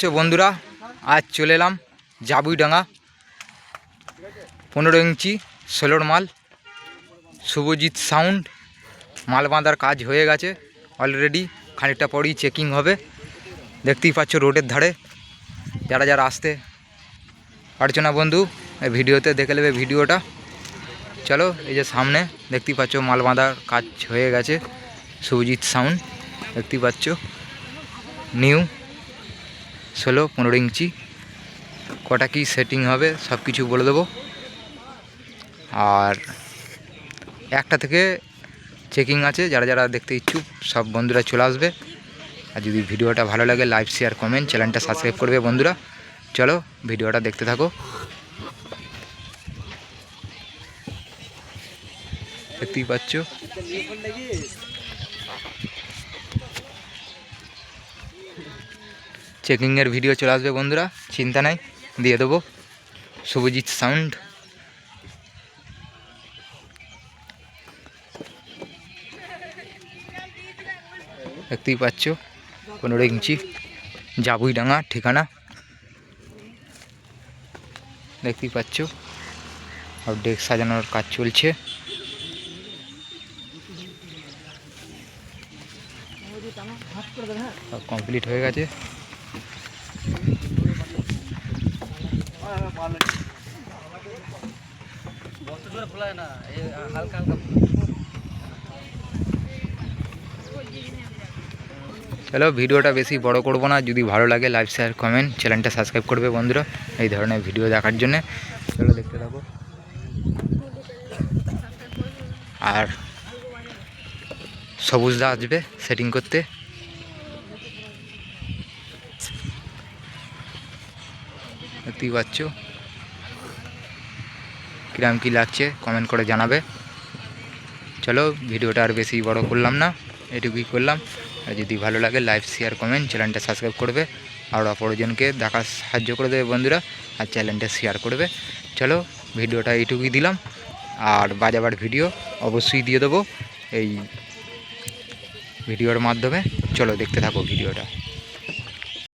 পাচ্ছ বন্ধুরা, আজ চলে এলাম জাবুইডাঙ্গা। পনেরো ইঞ্চি ষোলোর মাল, শুভজিৎ সাউন্ড, মাল বাঁধার কাজ হয়ে গেছে অলরেডি খানিকটা পরেই চেকিং হবে। দেখতেই পাচ্ছ রোডের ধারে, যারা যারা আসতে পারছ না বন্ধু, এই ভিডিওতে দেখে নেবে ভিডিওটা। চলো, এই যে সামনে দেখতেই পাচ্ছ মাল বাঁধার কাজ হয়ে গেছে, শুভজিৎ সাউন্ড, দেখতেই পাচ্ছ। নিউ ষোলো, পনেরো ইঞ্চি। কটা কি সেটিং হবে সব কিছু বলে দেবো। আর একটা থেকে চেকিং আছে, যারা যারা দেখতে ইচ্ছুক, সব বন্ধুরা চলে আসবে। আর যদি ভিডিওটা ভালো লাগে লাইক শেয়ার কমেন্ট চ্যানেলটা সাবস্ক্রাইব করবে বন্ধুরা। চলো, ভিডিওটা দেখতে থাকো। দেখতেই পাচ্ছ? চেকিংয়ের ভিডিও চলে আসবে, বন্ধুরা। চিন্তা নাই, দিয়ে দেবো। শুভজিৎ সাউন্ড দেখতেই পাচ্ছ, পনেরো ইঞ্চি, জাবুইডাঙ্গা, ঠিকানা। দেখতেই পাচ্ছ আর ডেক সাজানোর কাজ চলছে। কমপ্লিট হয়ে গেছে। চলো ভিডিওটা বেশি বড় করব না। যদি ভালো লাগে লাইক শেয়ার কমেন্ট চ্যানেলটা সাবস্ক্রাইব করবে বন্ধুরা এই ধরনের ভিডিও দেখার জন্য। চলো দেখতে থাকো। আর সবুজদা আসবে সেটিং করতে। দেখতেই পাচ্ছ। কিরাম কী লাগছে কমেন্ট করে জানাবে। চলো, ভিডিওটা আর বেশি বড় করলাম না, এটুকুই করলাম। আর যদি ভালো লাগে লাইক শেয়ার কমেন্ট চ্যানেলটা সাবস্ক্রাইব করবে। আর অপরজনকে দেখার সাহায্য করে দেবে বন্ধুরা, আর চ্যানেলটা শেয়ার করবে। চলো, ভিডিওটা এইটুকুই দিলাম। আর বাজাবার ভিডিও অবশ্যই দিয়ে দেবো এই ভিডিওর মাধ্যমে। চলো, দেখতে থাকো ভিডিওটা।